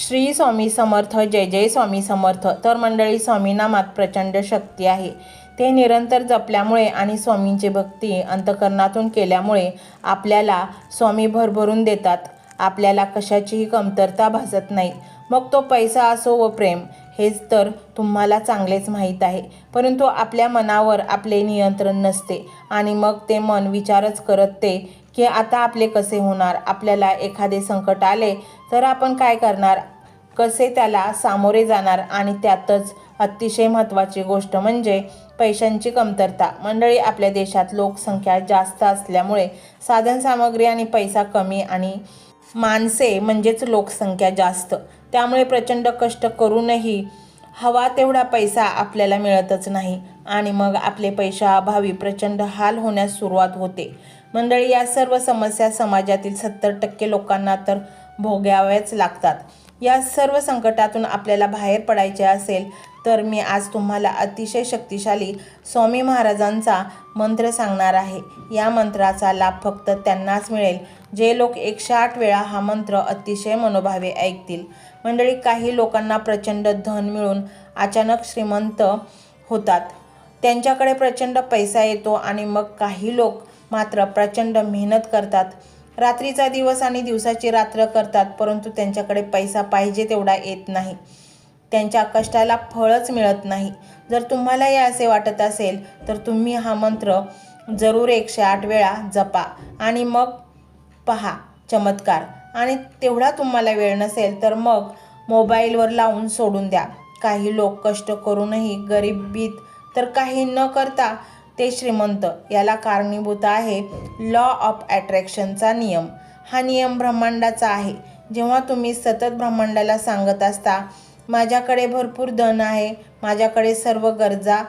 श्री स्वामी समर्थ जय जय स्वामी समर्थ. तर मंडळी स्वामीनामात प्रचंड शक्ती आहे. ते निरंतर जपल्यामुळे आणि स्वामींची भक्ती अंतकरणातून केल्यामुळे आपल्याला स्वामी भरभरून देतात. आपल्याला कशाचीही कमतरता भासत नाही. मग तो पैसा असो व प्रेम हेच तर तुम्हाला चांगलेच माहीत आहे. परंतु आपल्या मनावर आपले नियंत्रण नसते आणि मग ते मन विचारच करत ते की आता आपले कसे होणार? आपल्याला एखादे संकट आले तर आपण काय करणार? कसे त्याला सामोरे जाणार? आणि त्यातच अतिशय महत्त्वाची गोष्ट म्हणजे पैशांची कमतरता. मंडळी आपल्या देशात लोकसंख्या जास्त असल्यामुळे साधनसामग्री आणि पैसा कमी आणि माणसे म्हणजेच लोकसंख्या जास्त. त्यामुळे प्रचंड कष्ट करूनही हवा तेवढा पैसा आपल्याला मिळतच नाही आणि मग आपले पैशाअभावी प्रचंड हाल होण्यास सुरुवात होते. मंडळी या सर्व समस्या समाजातील सत्तर टक्के लोकांना तर भोगाव्याच लागतात. या सर्व संकटातून आपल्याला बाहेर पडायचे असेल तर मी आज तुम्हाला अतिशय शक्तिशाली स्वामी महाराजांचा मंत्र सांगणार आहे. या मंत्राचा लाभ फक्त त्यांनाच मिळेल. जे लोक एकशे आठ वेळा हा मंत्र अतिशय मनोभावे ऐकतील. मंडळी काही लोकांना प्रचंड धन मिळून अचानक श्रीमंत होतात. त्यांच्याकडे प्रचंड पैसा येतो आणि मग काही लोक मात्र प्रचंड मेहनत करतात. रात्रीचा दिवस आणि दिवसाची रात्र करतात परंतु त्यांच्याकडे पैसा पाहिजे तेवढा येत नाही. त्यांच्या कष्टाला फळच मिळत नाही. जर तुम्हाला हे असे वाटत असेल तर तुम्ही हा मंत्र जरूर एकशे आठ वेळा जपा आणि मग पहा चमत्कार. आणि तेवढा तुम्हाला वेळ नसेल तर मग मोबाईलवर लावून सोडून द्या. काही लोक कष्ट करूनही गरिबीत तर काही न करता ते श्रीमंत. याला कारणीभूत आहे लॉ ऑफ अट्रॅक्शनचा नियम. हा नियम ब्रह्मांडाचा आहे. जेव्हा तुम्ही सतत ब्रह्मांडाला सांगत असता माझ्याकडे भरपूर धन आहे माझ्याकडे सर्व गरजा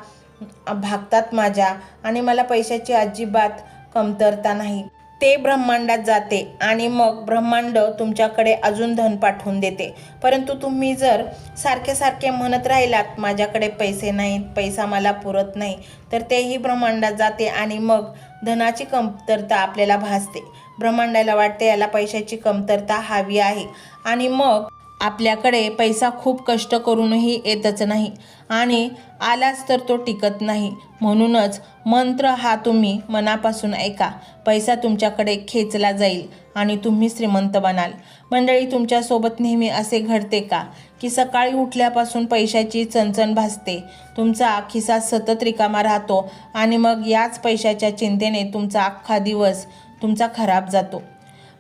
भागतात माझ्या आणि मला पैशाची अजिबात कमतरता नाही. ते ब्रह्मांडात जाते आणि मग ब्रह्मांड तुमच्याकडे अजून धन पाठवून देते. परंतु तुम्ही जर सारखे सारखे म्हणत राहिलात माझ्याकडे पैसे नाहीत पैसा मला पुरत नाही तर तेही ब्रह्मांडात जाते आणि मग धनाची कमतरता आपल्याला भासते. ब्रह्मांडाला वाटते याला पैशाची कमतरता हवी आहे. आणि मग आपल्याकडे पैसा खूप कष्ट करूनही येतच नाही आणि आलाच तर तो टिकत नाही. म्हणूनच मंत्र हा तुम्ही मनापासून ऐका. पैसा तुमच्याकडे खेचला जाईल आणि तुम्ही श्रीमंत बनाल. मंडळी तुमच्यासोबत नेहमी असे घडते का? की सकाळी उठल्यापासून पैशाची चणचण भासते. तुमचा खिसा सतत रिकामा राहतो आणि मग याच पैशाच्या चिंतेने तुमचा अख्खा दिवस तुमचा खराब जातो.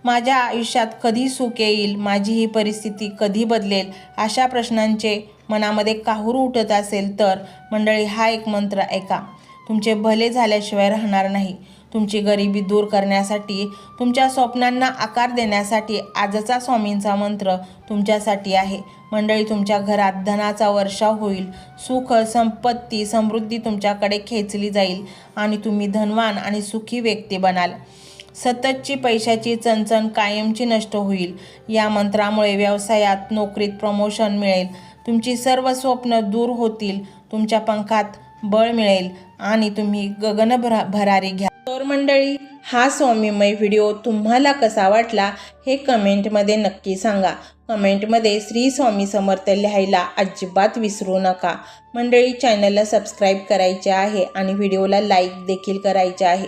माझ्या आयुष्यात कधी सुख येईल? माझी ही परिस्थिती कधी बदलेल? अशा प्रश्नांचे मनामध्ये काहूर उठत असेल तर? मंडळी हा एक मंत्र ऐका. तुमचे भले झाल्याशिवाय राहणार नाही. तुमची गरिबी दूर करण्यासाठी तुमच्या स्वप्नांना आकार देण्यासाठी आजचा स्वामींचा मंत्र तुमच्यासाठी आहे. मंडळी तुमच्या घरात धनाचा वर्षाव होईल. सुख संपत्ती समृद्धी तुमच्याकडे खेचली जाईल आणि तुम्ही धनवान आणि सुखी व्यक्ती बनाल. सततची पैशाची चणचण कायमची नष्ट होईल. या मंत्रामुळे व्यवसायात नोकरीत प्रमोशन मिळेल. तुमची सर्व स्वप्न दूर होतील. तुमच्या पंखात बळ मिळेल. आणि तुम्ही गगनभरा भरारी घ्या. तर मंडळी हा स्वामीमय व्हिडिओ तुम्हाला कसा वाटला हे कमेंटमध्ये नक्की सांगा. कमेंटमध्ये श्री स्वामी समर्थ लिहायला अजिबात विसरू नका. मंडळी चॅनलला सबस्क्राईब करायचे आहे आणि व्हिडिओला लाईक देखील करायचे आहे.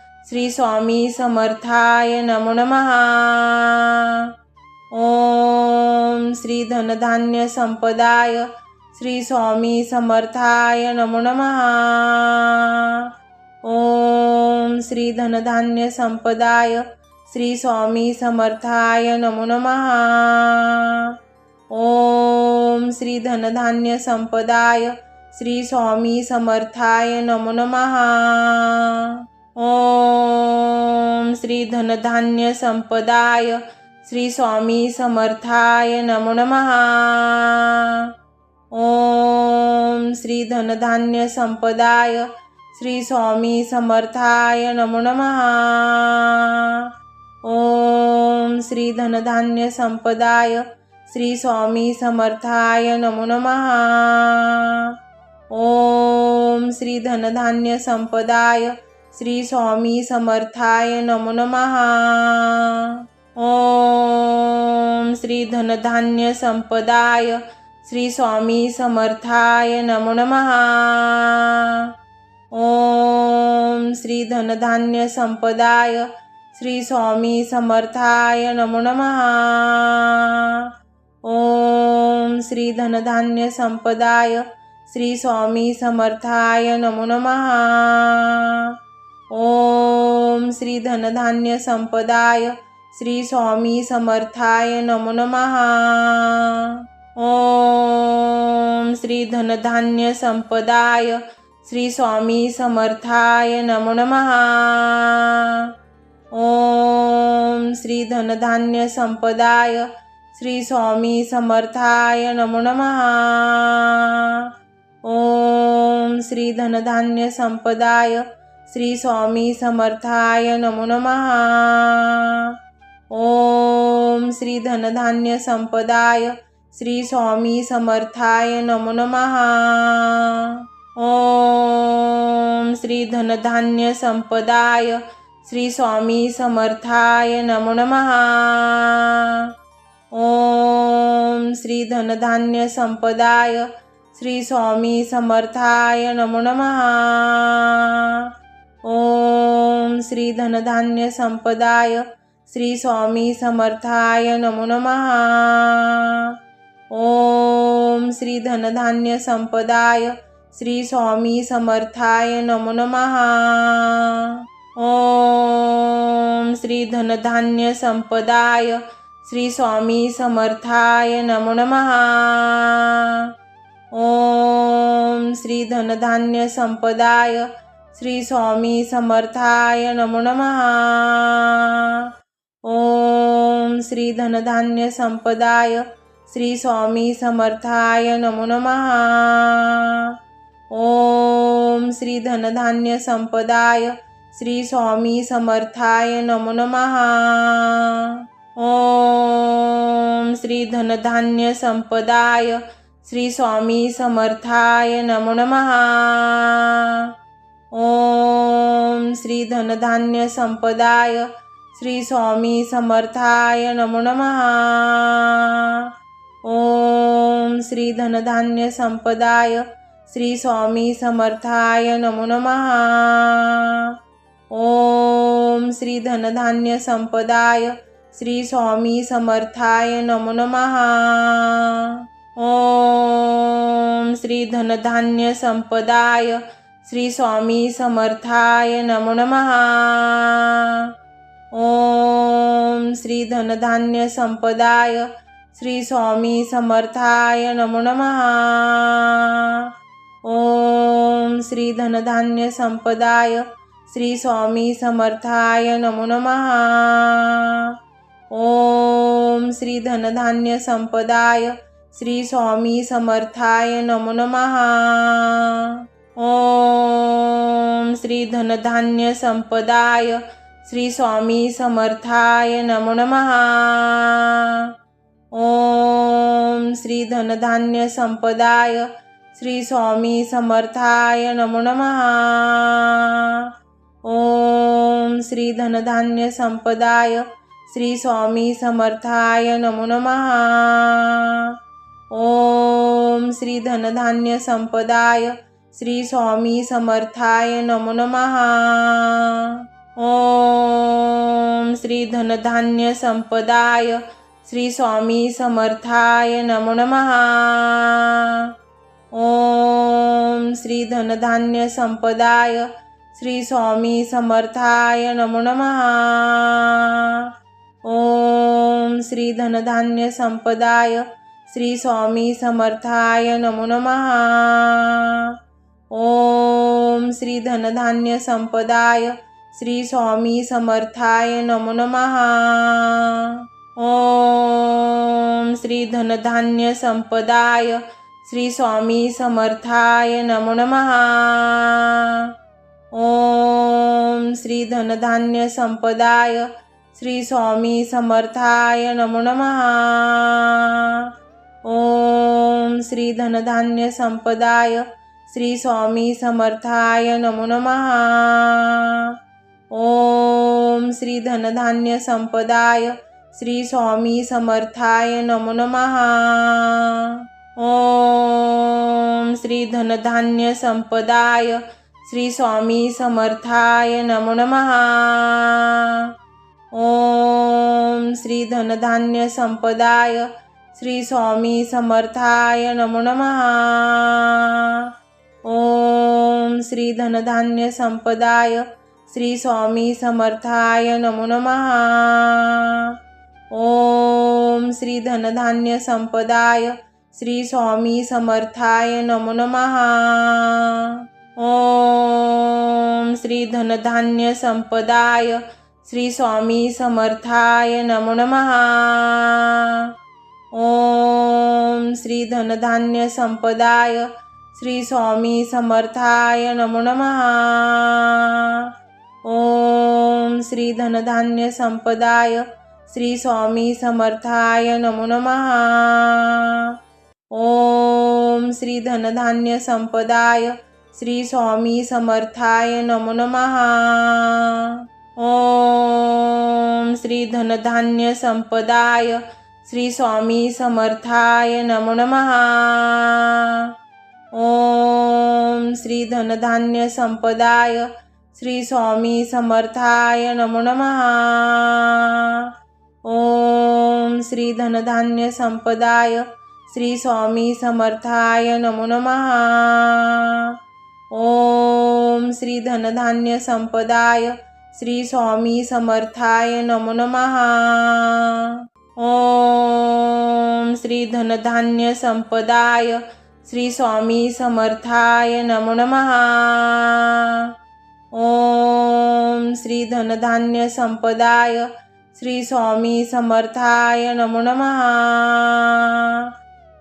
श्री स्वामी समर्थाय नमो नमहा ओम श्री धनधान्य संपदाय श्री स्वामी समर्थाय नमो नमहा ओम श्री धनधान्य संपदाय श्री स्वामी समर्थाय नमो नमहा ओम श्री धनधान्य संपदाय श्री स्वामी समर्थाय नमो नमहा ओम श्री धनधान्य संपदाय श्री स्वामी समर्थाय नमो नमहा ओम श्री धनधान्य संपदाय श्री स्वामी समर्थाय नमो नमहा ओम श्री धनधान्य संपदाय श्री स्वामी समर्थाय नमो नमहा ओम श्री धनधान्य संपदाय श्री स्वामी समर्थाय नमो नमहा ओम श्री धनधान्य संपदाय श्री स्वामी समर्थाय नमो नमहा ओम श्री धनधान्य संपदाय श्री स्वामी समर्थाय नमो नमहा ओम श्री धनधान्य संपदाय श्री स्वामी समर्थाय नमो नमहा ओम श्री धनधान्य संपदाय श्री स्वामी समर्थाय नमो नमहा ओम श्री धनधान्य संपदाय श्री स्वामी समर्थाय नमो नमहा ओम श्री धनधान्य संपदाय श्री स्वामी समर्थाय नमो नमहा ओम श्री धनधान्य संपदाय श्री स्वामी समर्थाय नमो नमहा ओम श्री धनधान्य संपदाय श्री स्वामी समर्थाय नमो नमहा ओम श्री धनधान्य संपदाय श्री स्वामी समर्थाय नमो नमहा ओम श्री धनधान्य संपदाय श्री स्वामी समर्थाय नमो नमः। ओम श्री धनधान्य संपदाय श्री स्वामी समर्थाय नमो नमहा ओम श्री धनधान्य संपदाय श्री स्वामी समर्थाय नमो नमहा ओम श्री धनधान्य संपदाय श्री स्वामी समर्थाय नमो नमहा ओम श्री धनधान्य संपदाय श्री स्वामी समर्थाय नमो नमहा ओम श्री धनधान्य संपदाय श्री स्वामी समर्थाय नमो नमहा ओम श्री धनधान्य संपदाय श्री स्वामी समर्थाय नमो नमहा ओम श्री धनधान्य संपदाय श्री स्वामी समर्थाय नमो नमहा श्री धनधान्य संपदाय श्री स्वामी समर्थाय नमो नमः. ओम श्री धनधान्य संपदाय श्री स्वामी समर्थाय नमो नमः. ओम श्री धनधान्य संपदाय श्री स्वामी समर्थाय नमो नमः. ओम श्री धनधान्य संपदाय श्री स्वामी समर्थाय नमो नमहा ओम श्री धनधान्य संपदाय श्री स्वामी समर्थाय नमो नमहा ओम श्री धनधान्य संपदाय श्री स्वामी समर्थाय नमो नमहा ओम श्री धनधान्य संपदाय श्री स्वामी समर्थाय नमो नमहा ओम श्री धनधान्य संपदाय श्री स्वामी समर्थाय नमो नमहा ओम श्री धनधान्य संपदाय श्री स्वामी समर्थाय नमो नमहा ओम श्री धनधान्य संपदाय श्री स्वामी समर्थाय नमो नमहा ओम श्री धनधान्य संपदाय श्री स्वामी समर्थाय नमो नमहा ओम श्री धनधान्य संपदाय श्री स्वामी समर्थाय नमो नमहा ओम श्री धनधान्य संपदाय श्री स्वामी समर्थाय नमो नमहा ओम श्री धनधान्य संपदाय श्री स्वामी समर्थाय नमो नमः। ओम श्री धनधान्य संपदाय श्री स्वामी समर्थाय नमो नमहा ओम श्री धनधान्य संपदाय श्री स्वामी समर्थाय नमो नमहा ओम श्री धनधान्य संपदाय श्री स्वामी समर्थाय नमो नमहा ओम श्री धनधान्य संपदाय श्री स्वामी समर्थाय नमो नमहा ओम श्री धनधान्य संपदाय श्री स्वामी समर्थाय नमो नमहा ओम श्री धनधान्य संपदाय श्री स्वामी समर्थाय नमो नमहा ओम श्री धनधान्य संपदाय श्री स्वामी समर्थाय नमो नमः। ओम श्री धनधान्य संपदाय श्री स्वामी समर्थाय नमो नमहा ओम श्री धनधान्य संपदाय श्री स्वामी समर्थाय नमो नमहा ओम श्री धनधान्य संपदाय श्री स्वामी समर्थाय नमो नमहा ओम श्री धनधान्य संपदाय श्री स्वामी समर्थाय नमो नमहा ओम श्री धनधान्य संपदाय श्री स्वामी समर्थाय नमो नमहा ओम श्री धनधान्य संपदाय श्री स्वामी समर्थाय नमो नमहा ओम श्री धनधान्य संपदाय श्री स्वामी समर्थाय नमो नमहा ओम श्री धनधान्य संपदाय श्री स्वामी समर्थाय नमो नमः। ओम श्री धनधान्य संपदाय श्री स्वामी समर्थाय नमो नमः। ओम श्री धनधान्य संपदाय श्री स्वामी समर्थाय नमो नमः। ओम श्री धनधान्य संपदाय श्री स्वामी समर्थाय नमो नमहा ओम श्री धनधान्य संपदाय श्री स्वामी समर्थाय नमो नमहा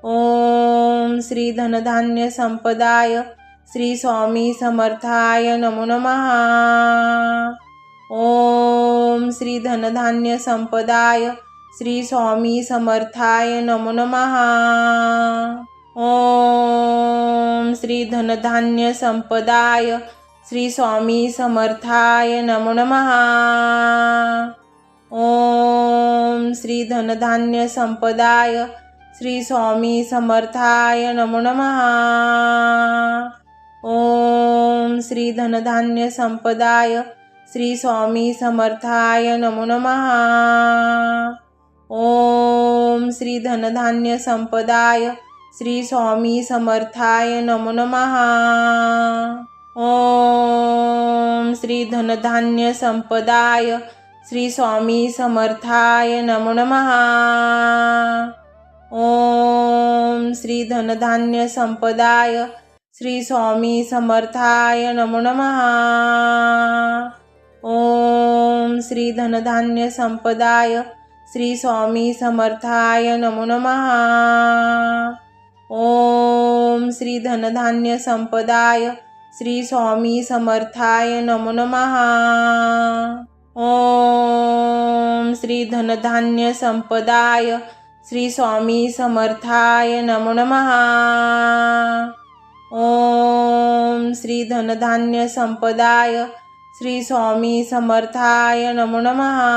ओम श्री धनधान्य संपदाय श्री स्वामी समर्थाय नमो नमहा ओम श्री धनधान्य संपदाय श्री स्वामी समर्थाय नमो नमहा ओम श्री धनधान्य संपदाय श्री स्वामी समर्थाय नमो नमहा ओम श्री धनधान्य संपदाय श्री स्वामी समर्थाय नमो नमहा ओम श्री धनधान्य संपदाय श्री स्वामी समर्थाय नमो नमहा ओम श्री धनधान्य संपदाय श्री स्वामी समर्थाय नमो नमहा ओम श्री धनधान्य संपदाय श्री स्वामी समर्थाय नमो नमहा ओम श्री धनधान्य संपदाय श्री स्वामी समर्थाय नमो नमहा ओम श्री धनधान्य संपदाय श्री स्वामी समर्थाय नमो नमः। ओम श्री धनधान्य संपदाय श्री स्वामी समर्थाय नमो नमहा ओम श्री धनधान्य संपदाय श्री स्वामी समर्थाय नमो नमहा ओम श्री धनधान्य संपदाय श्री स्वामी समर्थाय नमो नमहा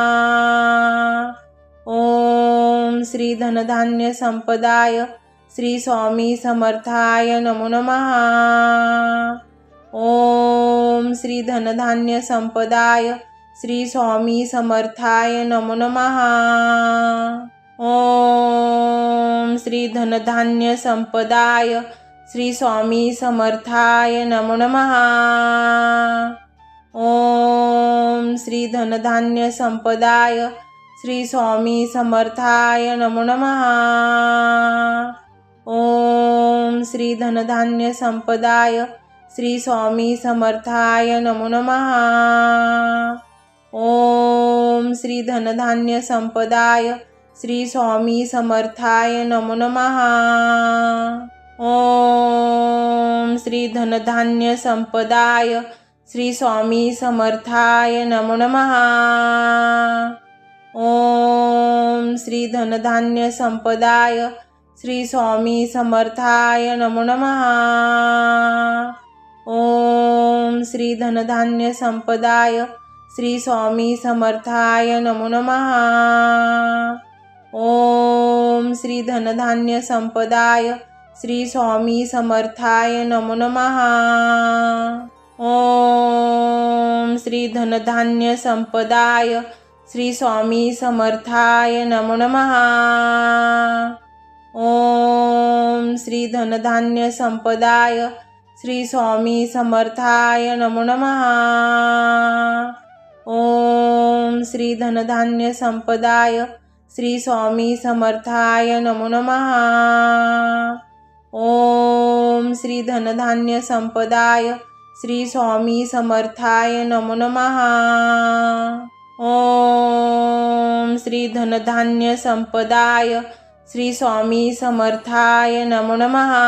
ओम श्री धनधान्य संपदाय श्री स्वामी समर्थाय नमो नमहा ओम श्री धनधान्य संपदाय श्री स्वामी समर्थाय नमो नमहा ओम श्री धनधान्य संपदाय श्री स्वामी समर्थाय नमो नमहा ओम श्री धनधान्य संपदाय श्री स्वामी समर्थाय नमो नमः। ओम श्री धनधान्य संपदाय श्री स्वामी समर्थाय नमो नमहा ओम श्री धनधान्य संपदाय श्री स्वामी समर्थाय नमो नमहा ओम श्री धनधान्य संपदाय श्री स्वामी समर्थाय नमो नमहा ओम श्री धनधान्य संपदाय श्री स्वामी समर्थाय नमो नमहा ओम श्री धनधान्य संपदाय श्री स्वामी समर्थाय नमो नमहा ओम श्री धनधान्य संपदाय श्री स्वामी समर्थाय नमो नमहा ओम श्री धनधान्य संपदाय श्री स्वामी समर्थाय नमो नमहा ओम श्री धनधान्य संपदाय श्री स्वामी समर्थाय नमो नमहा ओम श्री धनधान्य संपदाय श्री स्वामी समर्थाय नमो नमहा ओम श्री धनधान्य संपदाय श्री स्वामी समर्थाय नमो नमहा ओम श्री धनधान्य संपदाय श्री स्वामी समर्थाय नमो नमहा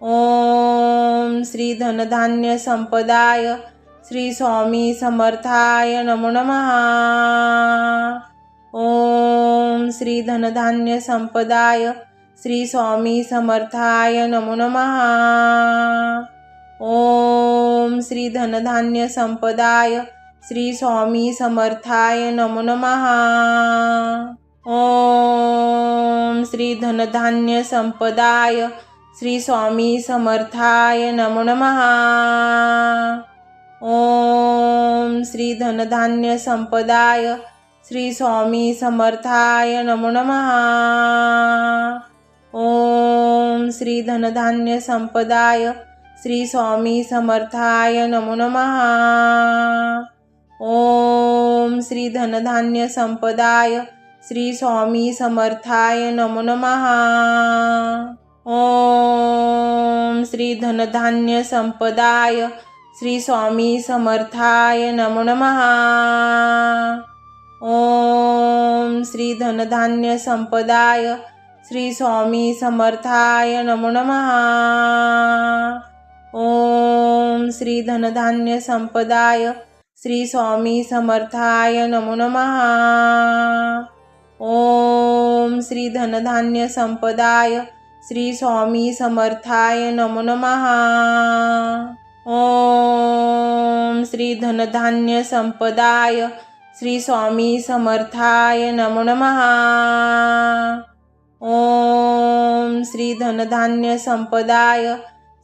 ओम श्री धनधान्य संपदाय श्री स्वामी समर्थाय नमो नमहा ओम श्री धनधान्य संपदाय श्री स्वामी समर्थाय नमो नमहा ओम श्री धनधान्य संपदाय श्री स्वामी समर्थाय नमो नमहा ओम श्री धनधान्य संपदाय श्री स्वामी समर्थाय नमो नमहा ओम श्री धनधान्य संपदाय श्री स्वामी समर्थाय नमो नमहा ओम श्री धनधान्य संपदाय श्री स्वामी समर्थाय नमो नमहा ओम श्री धनधान्य संपदाय श्री स्वामी समर्थाय नमो नमहा ओम श्री धनधान्य संपदाय श्री स्वामी समर्थाय नमो नमहा ओम श्री धनधान्य संपदाय श्री स्वामी समर्थाय नमो नमहा ओम श्री धनधान्य संपदाय श्री स्वामी समर्थाय नमो नमः। ओम श्री धनधान्य संपदाय श्री स्वामी समर्थाय नमो नमहा ओम श्री धनधान्य संपदाय श्री स्वामी समर्थाय नमो नमहा ओम श्री धनधान्य संपदाय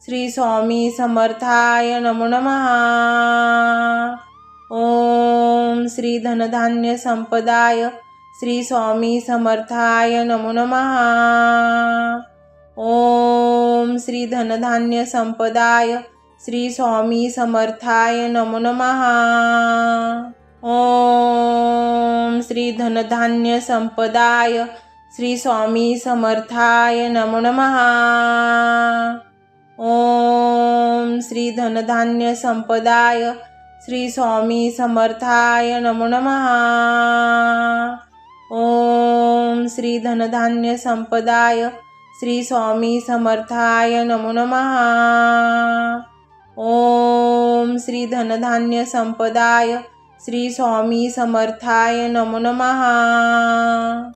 श्री स्वामी समर्थाय नमो नमहा ओम श्री धनधान्य संपदाय श्री स्वामी समर्थाय नमो नमहा ओम श्री धनधान्य संपदाय श्री स्वामी समर्थाय नमो नमहा ओम श्री धनधान्य संपदाय श्री स्वामी समर्थाय नमो नमहा ओम श्री धनधान्य संपदाय श्री स्वामी समर्थाय नमो नमहा ओम श्री धनधान्य संपदाय श्री स्वामी समर्थाय नमो नमहा ओम श्री धनधान्य संपदाय श्री स्वामी समर्थाय नमो नमहा